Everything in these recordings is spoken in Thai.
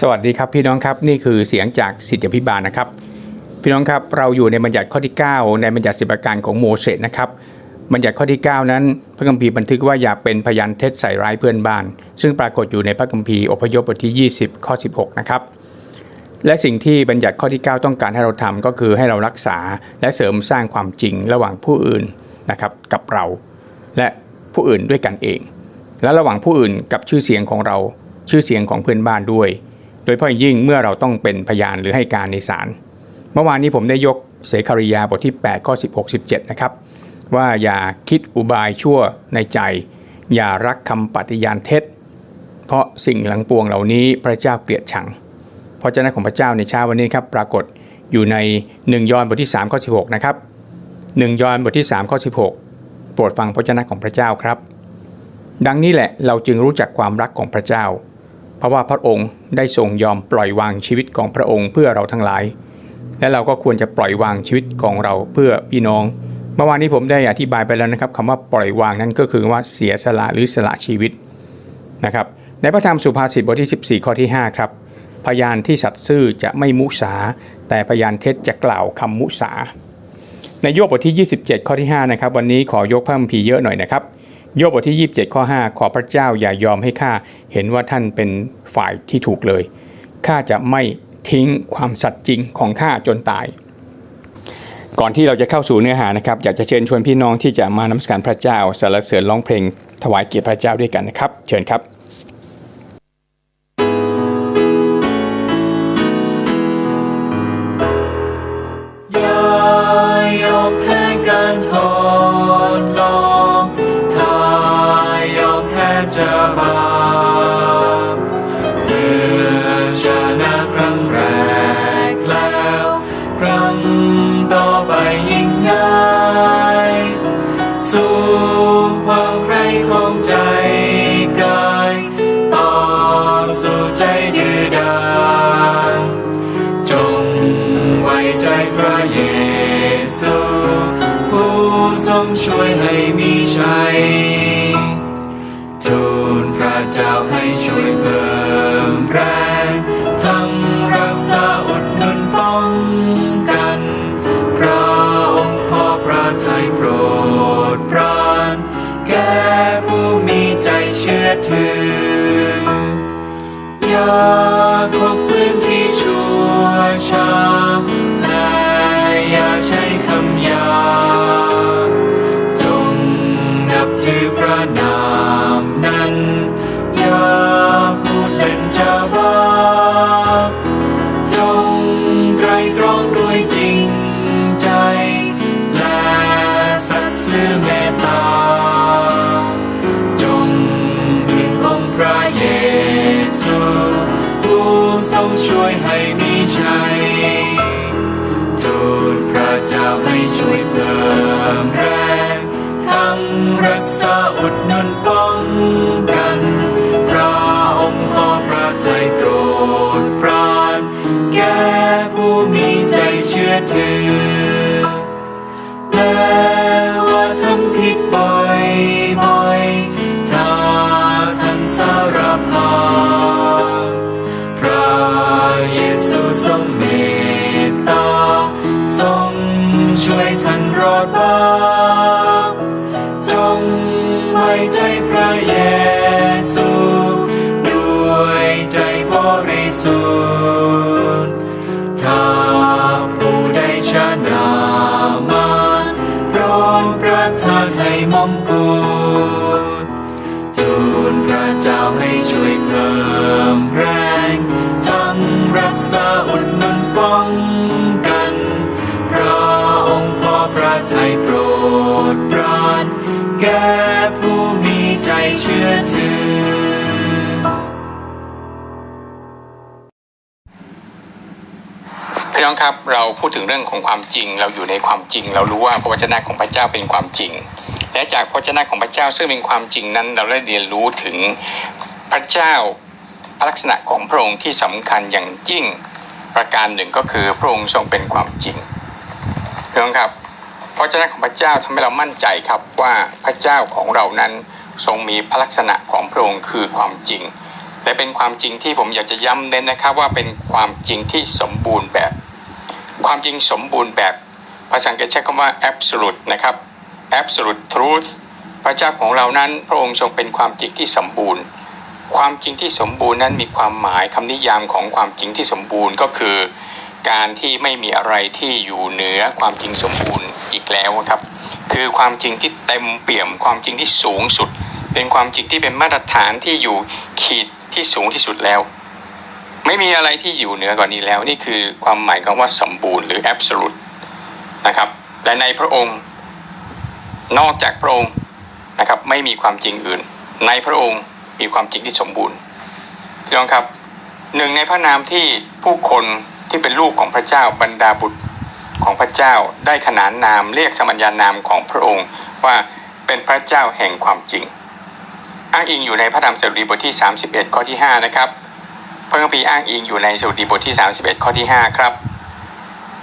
สวัสดีครับพี่น้องครับนี่คือเสียงจากสิทธิพิบาลนะครับ พี่น้องครับเราอยู่ในบัญญัติข้อที่ 9 ในบัญญัติสิบประการของโมเสสนะครับบัญญัติข้อที่ 9 นั้น พระคัมภีร์บันทึกว่าอย่าเป็นพยานเท็จใส่ร้ายเพื่อนบ้าน ซึ่งปรากฏอยู่ในพระคัมภีร์อพยพบทที่ 20 ข้อ 16 นะครับและสิ่งที่บัญญัติข้อที่ 9 ต้องการให้เราทำก็คือให้เรารักษาและเสริมสร้างความจริงระหว่างผู้อื่นนะครับกับเรา และผู้อื่นด้วยกันเอง และระหว่างผู้อื่นกับชื่อเสียงของเราชื่อเสียงของเพื่อนบ้านด้วย ดยเฉพาะอยยิ่งเมื่อเราต้องเป็นพยานหรือให้การในศาลเมื่อวานนี้ผมได้ยกเสคาริยาบทที่ 8 ข้อ 16 17 นะครับ ว่าอย่าคิดอุบายชั่วในใจ อย่ารักคำปฏิญาณเท็จ เพราะสิ่งหลังปวงเหล่านี้พระเจ้าเกลียดชังพระเจ้าของพระเจ้าในเช้าวันนี้ครับปรากฏอยู่ใน 1 ยอห์นบทที่3ข้อ16 นะครับ 1 ยอห์นบทที่3ข้อ16 โปรดฟังพระเจ้าของพระเจ้าครับ ดังนี้แหละเราจึงรู้จักความรักของพระเจ้า เพราะว่าพระองค์ได้ทรงยอมปล่อยวางชีวิตของพระองค์เพื่อเราทั้งหลาย และเราก็ควรจะปล่อยวางชีวิตของเราเพื่อพี่น้อง เมื่อวานนี้ผมได้อธิบายไปแล้วนะครับคำว่าปล่อยวางนั้นก็คือว่าเสียสละหรือสละชีวิตนะครับ ในพระธรรมสุภาษิตบทที่ 14 ข้อที่ 5 ครับพยานที่สัตย์ซื่อจะไม่มุสา แต่พยานเท็จจะกล่าวคำมุสา ในโยบบทที่ 27 ข้อที่ 5 นะครับ วันนี้ขอยกพระคัมภีร์เยอะหน่อยนะครับ โยบบทที่ 27 ข้อ 5 ขอพระเจ้าอย่ายอมให้ข้าเห็นว่าท่านเป็นฝ่ายที่ถูกเลยข้าจะไม่ทิ้งความสัตย์จริงของข้าจนตาย ก่อนที่เราจะเข้าสู่เนื้อหานะครับ อยากจะเชิญชวนพี่น้องที่จะมานมัสการพระเจ้าสรรเสริญร้องเพลง ถวายเกียรติพระเจ้าด้วยกันนะครับ เชิญครับอย่ายอมแพ้การทด แพระนาม รักษาอุดหนุนป้องกัน แก่ผู้มีใจเชื่อถือ พี่น้องครับเราพูดถึงเรื่องของความจริง เราอยู่ในความจริง เรารู้ว่าพระวจนะของพระเจ้าเป็นความจริง และจากพระวจนะของพระเจ้าซึ่งเป็นความจริงนั้น เราได้เรียนรู้ถึงพระเจ้าลักษณะของพระองค์ที่สำคัญอย่างยิ่งประการหนึ่งก็คือพระองค์ทรงเป็นความจริงพี่น้องครับ พระวจนะของพระเจ้าทำให้เรามั่นใจครับว่าพระเจ้าของเรานั้นทรงมีพระลักษณะของพระองค์คือความจริงแต่เป็นความจริงที่ผมอยากจะย้ำเน้นนะครับว่าเป็นความจริงที่สมบูรณ์แบบ ความจริงสมบูรณ์แบบภาษาอังกฤษใช้คำว่า absolute นะครับ absolute truth พระเจ้าของเรานั้นพระองค์ทรงเป็นความจริงที่สมบูรณ์ ความจริงที่สมบูรณ์นั้นมีความหมายคำนิยามของความจริงที่สมบูรณ์ก็คือ การที่ไม่มีอะไรที่อยู่เหนือความจริงสมบูรณ์อีกแล้วครับ คือความจริงที่เต็มเปี่ยมความจริงที่สูงสุด เป็นความจริงที่เป็นมาตรฐานที่อยู่ขีดที่สูงที่สุดแล้ว ไม่มีอะไรที่อยู่เหนือกว่านี้แล้ว นี่คือความหมายของว่าสมบูรณ์หรือ absolute นะครับและในพระองค์ นอกจากพระองค์นะครับไม่มีความจริงอื่น ในพระองค์มีความจริงที่สมบูรณ์พี่น้องครับหนึ่งในพระนามที่ผู้คน ที่เป็นลูกของพระเจ้าบรรดาบุตรของพระเจ้าได้ขนานนามเรียกสมัญญานามของพระองค์ว่าเป็นพระเจ้าแห่งความจริง อ้างอิงอยู่ในพระธรรมสดุดีบทที่ 31 ข้อที่ 5 นะครับพระคัมภีร์อ้างอิงอยู่ในสดุดีบทที่ 31 ข้อที่ 5 ครับ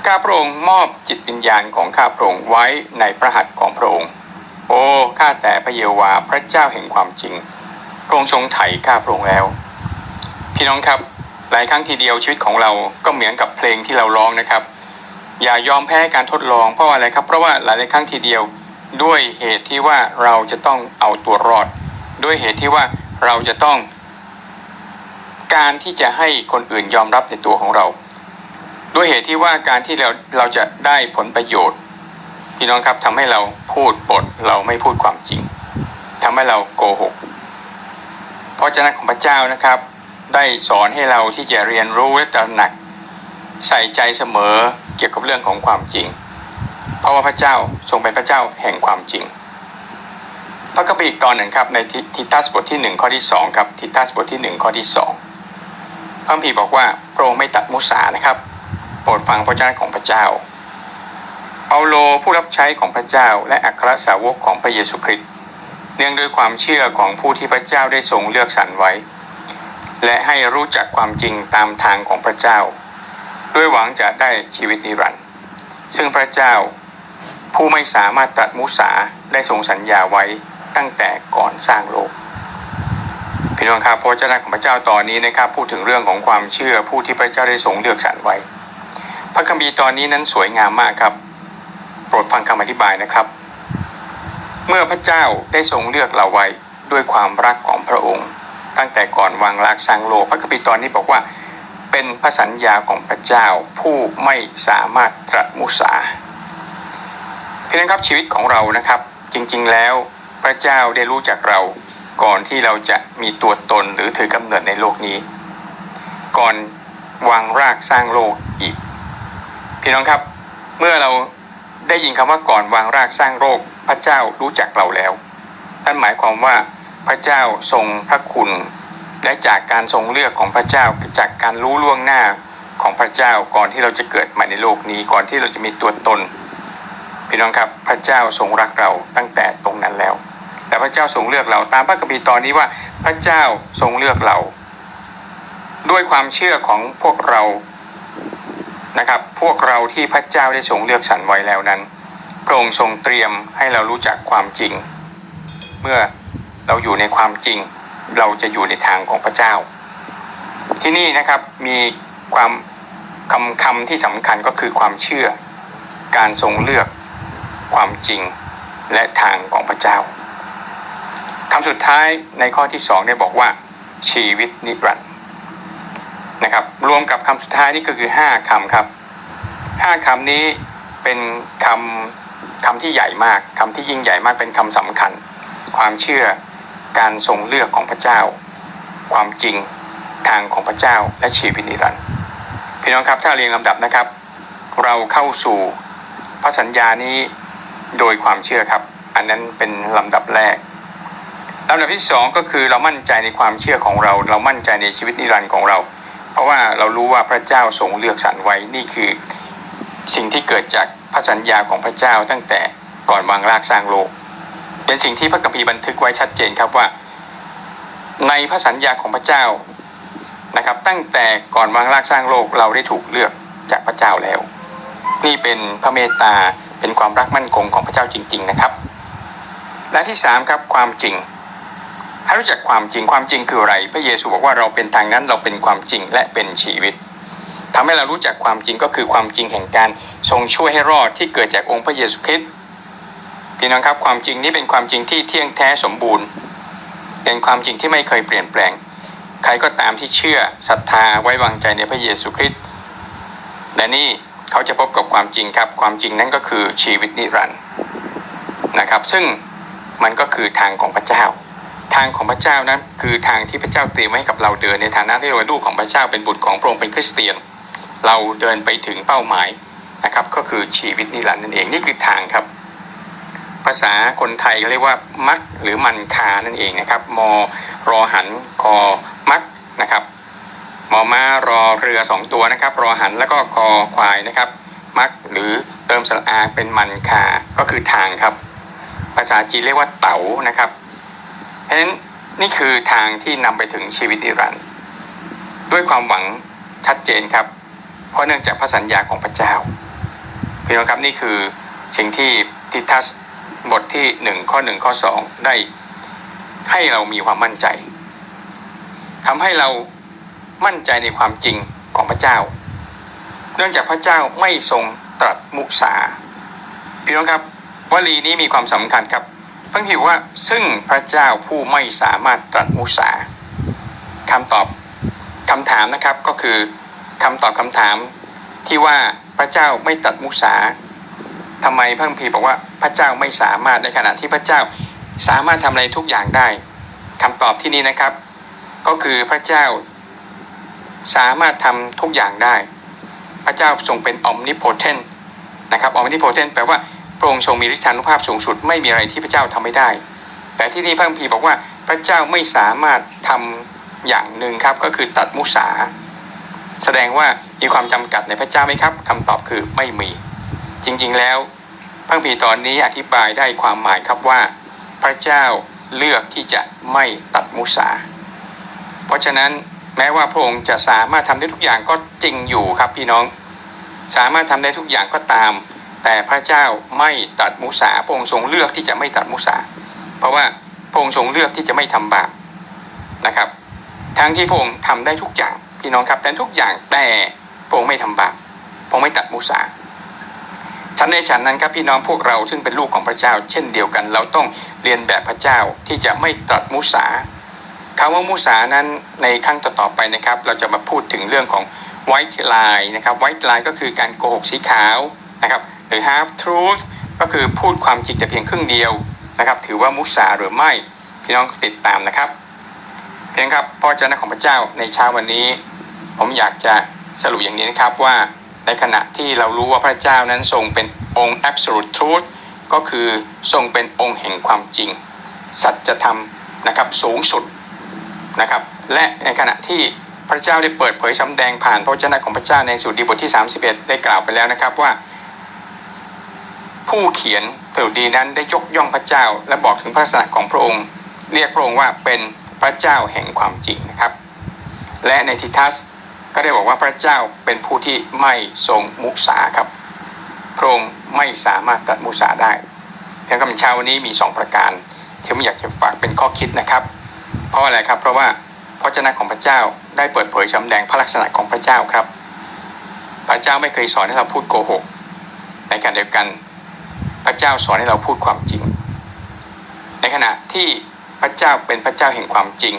ข้าพระองค์มอบจิตวิญญาณของข้าพระองค์ไว้ในพระหัตถ์ของพระองค์ โอ้ข้าแต่พระเยโฮวาพระเจ้าแห่งความจริง พระองค์ทรงไถ่ข้าพระองค์แล้ว พี่น้องครับ ลายครั้งทีเดียวชีวิตของเราก็เหมือนกับเพลงที่เราร้องนะครับ อย่ายอมแพ้การทดลองเพราะว่าอะไรครับ เพราะว่าหลายๆครั้งทีเดียวด้วยเหตุที่ว่าเราจะต้องเอาตัวรอด ด้วยเหตุที่ว่าเราจะต้อง การที่จะให้คนอื่นยอมรับในตัวของเรา ด้วยเหตุที่ว่าการที่เราเราจะได้ผลประโยชน์ พี่น้องครับทำให้เราพูดปดเราไม่พูดความจริงทำให้เราโกหก เพราะเจ้าของพระเจ้านะครับ ได้สอนให้เราที่จะเรียนรู้และตระหนัก ใส่ใจเสมอเกี่ยวกับเรื่องของความจริง เพราะว่าพระเจ้าทรงเป็นพระเจ้าแห่งความจริง พระคัมภีร์อีกตอนหนึ่งครับในทิทัสบทที่หนึ่งข้อที่สองครับทิทัสบทที่หนึ่งข้อที่สองพระคัมภีร์บอกว่าพระองค์ไม่ตัดมุสานะครับโปรดฟังพระเจ้าของพระเจ้าเปาโลผู้รับใช้ของพระเจ้าและอัครสาวกของพระเยซูคริสต์เนื่องด้วยความเชื่อของผู้ที่พระเจ้าได้ทรงเลือกสรรไว้ และให้รู้จักความจริงตามทางของพระเจ้า ด้วยหวังจะได้ชีวิตนิรันดร์ซึ่งพระเจ้า ผู้ไม่สามารถตรัสมุสาได้ทรงสัญญาไว้ตั้งแต่ก่อนสร้างโลกพี่น้องครับพระเจ้าของพระเจ้าตอนนี้นะครับ พูดถึงเรื่องของความเชื่อผู้ที่พระเจ้าได้ทรงเลือกสรรไว้ พระคัมภีร์ตอนนี้นั้นสวยงามมากครับ โปรดฟังคำอธิบายนะครับ เมื่อพระเจ้าได้ทรงเลือกเราไว้ด้วยความรักของพระองค์ ตั้งแต่ก่อนวางรากสร้างโลก พระคัมภีร์ตอนนี้บอกว่า เป็นพระสัญญาของพระเจ้าผู้ไม่สามารถตรัสมุสาพี่น้องครับชีวิตของเรานะครับ จริงๆแล้วพระเจ้าได้รู้จักเราก่อนที่เราจะมีตัวตนหรือถือกำเนิดในโลกนี้ ก่อนวางรากสร้างโลกอีก พี่น้องครับ เมื่อเราได้ยินคำว่าก่อนวางรากสร้างโลกพระเจ้ารู้จักเราแล้วนั่นหมายความว่า พระเจ้าทรงพระคุณ และจากการทรงเลือกของพระเจ้าจากการรู้ล่วงหน้าของพระเจ้าก่อนที่เราจะเกิดมาในโลกนี้ก่อนที่เราจะมีตัวตนพี่น้องครับพระเจ้าทรงรักเราตั้งแต่ตรงนั้นแล้ว แต่พระเจ้าทรงเลือกเราตามพระคัมภีร์ตอนนี้ว่าพระเจ้าทรงเลือกเรา ด้วยความเชื่อของพวกเรานะครับ พวกเราที่พระเจ้าได้ทรงเลือกสรรไว้แล้วนั้นพระองค์ทรงเตรียมให้เรารู้จักความจริง เมื่อ เราอยู่ในความจริง เราจะอยู่ในทางของพระเจ้า ที่นี่นะครับมีความคำคำที่สำคัญก็คือความเชื่อ การทรงเลือกความจริงและทางของพระเจ้าคำสุดท้ายในข้อที่สองได้บอกว่า ชีวิตนิรันดร์นะครับ รวมกับคำสุดท้ายนี่ก็คือห้าคำครับห้าคำนี้เป็นคำคำที่ใหญ่มากคำที่ยิ่งใหญ่มากเป็นคำสำคัญ ความเชื่อ การทรงเลือกของพระเจ้า ความจริงทางของพระเจ้าและชีวิตนิรันดร์พี่น้องครับถ้าเรียงลำดับนะครับ เราเข้าสู่พระสัญญานี้โดยความเชื่อครับ อันนั้นเป็นลำดับแรกลำดับที่สองก็คือเรามั่นใจในความเชื่อของเรา เรามั่นใจในชีวิตนิรันดร์ของเรา เพราะว่าเรารู้ว่าพระเจ้าทรงเลือกสรรไว้นี่คือสิ่งที่เกิดจากพระสัญญาของพระเจ้าตั้งแต่ก่อนวางรากสร้างโลก เป็นสิ่งที่พระคัมภีร์บันทึกไว้ชัดเจนครับว่า ในพระสัญญาของพระเจ้านะครับ ตั้งแต่ก่อนวางรากสร้างโลกเราได้ถูกเลือกจากพระเจ้าแล้ว นี่เป็นพระเมตตาเป็นความรักมั่นคงของพระเจ้าจริง ๆ นะครับ และที่สามครับความจริงให้รู้จักความจริงความจริงคืออะไร พระเยซูบอกว่าเราเป็นทางนั้นเราเป็นความจริงและเป็นชีวิตทำให้เรารู้จักความจริงก็คือความจริงแห่งการทรงช่วยให้รอดที่เกิดจากองค์พระเยซูคริสต์ พี่น้องครับความจริงนี้เป็นความจริงที่เที่ยงแท้สมบูรณ์ เป็นความจริงที่ไม่เคยเปลี่ยนแปลง ใครก็ตามที่เชื่อศรัทธาไว้วางใจในพระเยซูคริสต์และนี่เขาจะพบกับความจริงครับ ความจริงนั้นก็คือชีวิตนิรันดร์นะครับ ซึ่งมันก็คือทางของพระเจ้า ทางของพระเจ้านั้นคือทางที่พระเจ้าเตรียมไว้ให้กับเราเดินในฐานะที่เราเป็นลูกของพระเจ้าเป็นบุตรของพระองค์เป็นคริสเตียน เราเดินไปถึงเป้าหมายนะครับ ก็คือชีวิตนิรันดร์นั่นเองนี่คือทางครับ ภาษาคนไทยเขาเรียกว่ามักหรือมันคานั่นเองนะครับมรอหันคอมักนะครับมอม้ารอเรือสองตัวนะครับ รอหันแล้วก็คอควายนะครับ มักหรือเติมสระอาเป็นมันคาก็คือทางครับ ภาษาจีนเรียกว่าเต๋านะครับเพราะฉะนั้นนี่คือทางที่นำไปถึงชีวิตนิรันดร์ด้วยความหวังชัดเจนครับ เพราะเนื่องจากพระสัญญาของพระเจ้าพี่น้องครับนี่คือสิ่งที่ทิทัส บทที่หนึ่งข้อหนึ่งข้อสองได้ให้เรามีความมั่นใจทำให้เรามั่นใจในความจริงของพระเจ้า เนื่องจากพระเจ้าไม่ทรงตรัสมุสาพี่น้องครับวลีนี้มีความสำคัญครับพระคิดว่าซึ่งพระเจ้าผู้ไม่สามารถตรัสมุสาคำตอบคำถามนะครับก็คือคำตอบคำถามที่ว่าพระเจ้าไม่ตรัสมุสา ทำไมพระคัมภีร์บอกว่าพระเจ้าไม่สามารถในขณะที่พระเจ้าสามารถทำอะไรทุกอย่างได้คำตอบที่นี้นะครับ ก็คือพระเจ้าสามารถทำทุกอย่างได้ พระเจ้าทรงเป็น omnipotent นะครับ omnipotent แปลว่าพระองค์ทรงมีฤทธานุภาพสูงสุด ไม่มีอะไรที่พระเจ้าทำไม่ได้ แต่ที่นี่พระคัมภีร์บอกว่าพระเจ้าไม่สามารถทำอย่างหนึ่งครับก็คือตัดมุสา แสดงว่ามีความจำกัดในพระเจ้าไหมครับคำตอบคือไม่มี จริงๆแล้ว พระคัมภีร์ตอนนี้อธิบายได้ความหมายครับว่า พระเจ้าเลือกที่จะไม่ตัดมุสา เพราะฉะนั้นแม้ว่าพระองค์จะสามารถทำได้ทุกอย่างก็จริงอยู่ครับพี่น้อง สามารถทำได้ทุกอย่างก็ตาม แต่พระเจ้าไม่ตัดมุสาพระองค์ทรงเลือกที่จะไม่ตัดมุสา เพราะว่าพระองค์ทรงเลือกที่จะไม่ทำบาปนะครับ ทั้งที่พระองค์ทำได้ทุกอย่างพี่น้องครับแต่ทุกอย่างแต่พระองค์ไม่ทำบาปพระองค์ไม่ตัดมุสา ฉันในฉันนั้นครับพี่น้องพวกเราซึ่งเป็นลูกของพระเจ้า เช่นเดียวกัน เราต้องเรียนแบบพระเจ้าที่จะไม่ตัดมุสาคำว่ามุสานั้นในครั้งต่อๆไปนะครับ เราจะมาพูดถึงเรื่องของ white lie นะครับ white lie ก็คือการโกหกสีขาวนะครับหรือ half truth ก็คือพูดความจริงแต่เพียงครึ่งเดียวนะครับ ถือว่ามุสาหรือไม่พี่น้องติดตามนะครับเพียงครับพ่อเจ้าหน้าของพระเจ้าในเช้าวันนี้ ผมอยากจะสรุปอย่างนี้นะครับว่า ในขณะที่เรารู้ว่าพระเจ้านั้นทรงเป็นองค์ absolute truth ก็คือทรงเป็นองค์แห่งความจริง สัจธรรมนะครับสูงสุดนะครับ และในขณะที่พระเจ้าได้เปิดเผยสำแดงผ่านพระวจนะของพระเจ้าในสุดีบทที่ 31 ได้กล่าวไปแล้วนะครับว่า ผู้เขียนสดุดีนั้นได้ยกย่องพระเจ้า และบอกถึงพระลักษณะของพระองค์ เรียกพระองค์ว่าเป็นพระเจ้าแห่งความจริงนะครับ และในทิทัส ก็ได้บอกว่าพระเจ้าเป็นผู้ที่ไม่ทรงมุสาครับ พระองค์ไม่สามารถตัดมุสาได้เพียงคำเช้าวันนี้มี 2 ประการ ที่ผมอยากจะฝากเป็นข้อคิดนะครับ เพราะอะไรครับ เพราะว่าพระเจ้าของพระเจ้าได้เปิดเผยสำแดงพระลักษณะของพระเจ้าครับ พระเจ้าไม่เคยสอนให้เราพูดโกหก ในขณะเดียวกัน พระเจ้าสอนให้เราพูดความจริง ในขณะที่พระเจ้าเป็นพระเจ้าแห่งความจริง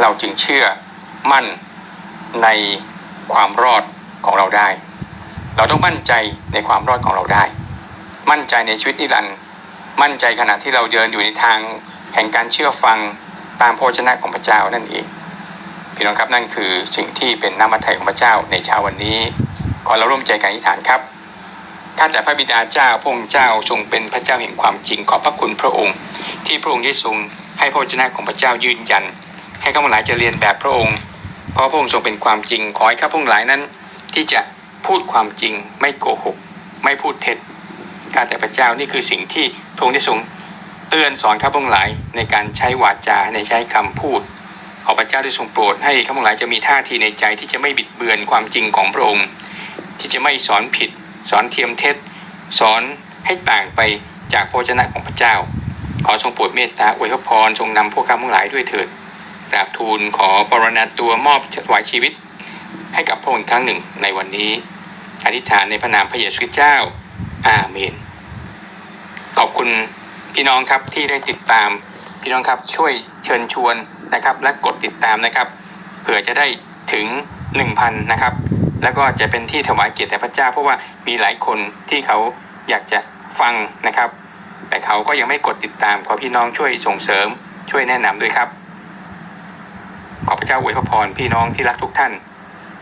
เราจึงเชื่อมั่น ในความรอดของเราได้ เราต้องมั่นใจในความรอดของเราได้ มั่นใจในชีวิตนิรันดร์มั่นใจขณะที่เราเดินอยู่ในทางแห่งการเชื่อฟังตามพระวจนะของพระเจ้านั่นเองพี่น้องครับนั่นคือสิ่งที่เป็นน้ำมันไถ่ของพระเจ้าในเช้าวันนี้ ขอเราร่วมใจกันอธิษฐานครับข้าแต่พระบิดาเจ้าพระองค์เจ้าทรงเป็นพระเจ้าแห่งความจริงขอบพระคุณพระองค์ ที่พระองค์ได้ทรงให้พระวจนะของพระเจ้ายืนยัน ให้ข้าพเจ้าหลายจะเรียนแบบพระองค์ เพราะพระองค์ทรงเป็นความจริง ขอให้ข้าพเจ้าหลายนั้น ที่จะพูดความจริงไม่โกหก ไม่พูดเท็จข้าแต่พระเจ้านี่คือสิ่งที่พระองค์ได้ทรงเตือนสอนข้าพงหลายในการใช้วาจาในใช้คำพูด ขอพระเจ้าได้ทรงโปรดให้ข้าพงหลายจะมีท่าทีในใจที่จะไม่บิดเบือนความจริงของพระองค์ ที่จะไม่สอนผิด สอนเทียมเท็จ สอนให้ต่างไปจากพระวจนะของพระเจ้า ขอทรงโปรดเมตตาอวยพรทรงนำพวกข้าพงหลายด้วยเถิด กราบทูลขอปรณนาตัวมอบถวายชีวิต ให้กับพระองค์อีกครั้งหนึ่งในวันนี้ อธิษฐานในพระนามพระเยซูคริสต์เจ้า อาเมน ขอบคุณพี่น้องครับที่ได้ติดตาม พี่น้องครับช่วยเชิญชวนนะครับ และกดติดตามนะครับเผื่อจะได้ถึง 1,000 นะครับ แล้วก็จะเป็นที่ถวายเกียรติแด่พระเจ้า เพราะว่ามีหลายคนที่เขาอยากจะฟังนะครับ แต่เขาก็ยังไม่กดติดตามขอพี่น้องช่วยส่งเสริมช่วยแนะนำด้วยครับ ขอพระเจ้าอวยพรพี่น้องที่รักทุกท่าน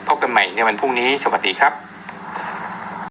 พบกันใหม่ในวันพรุ่งนี้ สวัสดีครับ